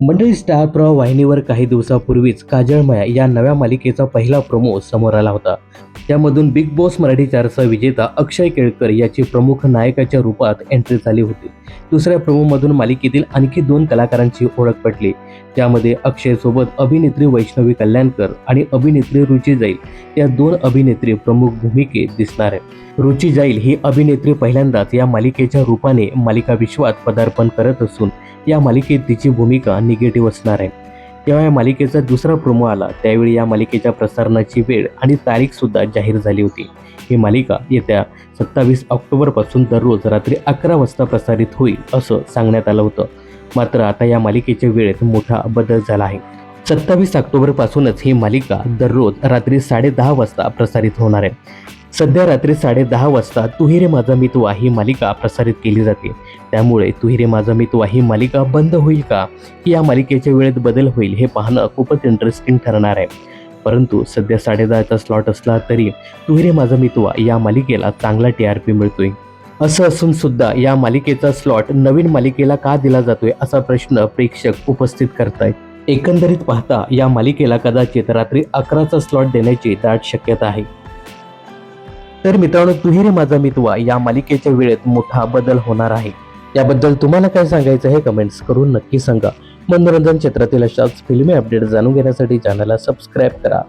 मंडळी स्टार प्रवाह वाहिनीवर काही दिवसापूर्वीच काजळमाया या नव्या मालिकेचा पहिला प्रोमो समोर आला होता. त्यामधून बिग बॉस मराठी चारचा विजेता अक्षय केळकर याची प्रमुख नायकाच्या रूपात एंट्री झाली होती. दुसऱ्या प्रोमोमधून मालिकेतील आणखी दोन कलाकारांची ओळख पटली. त्यामध्ये अक्षयसोबत अभिनेत्री वैष्णवी कल्याणकर आणि अभिनेत्री रुची जाईल या दोन अभिनेत्री प्रमुख भूमिकेत दिसणार आहे रुची जाईल ही अभिनेत्री पहिल्यांदाच या मालिकेच्या रूपाने मालिका विश्वात पदार्पण करत असून या मालिकेत तिची भूमिका निगेटिव्ह असणार आहे. तेव्हा या मालिकेचा दुसरा प्रोमो आला. त्यावेळी या मालिकेच्या प्रसारणाची वेळ आणि तारीख सुद्धा जाहीर झाली होती. ही मालिका येत्या सत्तावीस ऑक्टोबरपासून दररोज रात्री अकरा वाजता प्रसारित होईल असं सांगण्यात आलं होतं. मात्र आता या मालिकेच्या वेळेत मोठा बदल झाला आहे. सत्तावीस ऑक्टोबरपासूनच ही मालिका दररोज रात्री साडेदहा वाजता प्रसारित होणार आहे. सध्या रात्री साडेदहा वाजता तुहिरे माझा मितवा ही मालिका प्रसारित केली जाते. त्यामुळे तुहिरे माझा मितवा ही मालिका बंद होईल का? की या मालिकेच्या वेळेत बदल होईल हे पाहणं खूपच इंटरेस्टिंग ठरणार आहे. परंतु सध्या साडेदहाचा स्लॉट असला तरी तुहिरे माझा मितवा या मालिकेला चांगला टी आर पी मिळतोय. असं असून सुद्धा या मालिकेचा स्लॉट नवीन मालिकेला का दिला जातोय असा प्रश्न प्रेक्षक उपस्थित करतायत. एकंदरीत पाहता या मालिकेला कदाचित रात्री अकराचा स्लॉट देण्याची दाट शक्यता आहे. तर मित्रांनो तुहिरे माझा मितवा या मालिकेच्या वेळेत मोठा बदल होणार आहे. याबद्दल तुम्हाला काय सांगायचं हे कमेंट्स करून नक्की सांगा. मनोरंजन क्षेत्रातील अशाच फिल्मी अपडेट जाणून घेण्यासाठी चॅनलला सबस्क्राईब करा.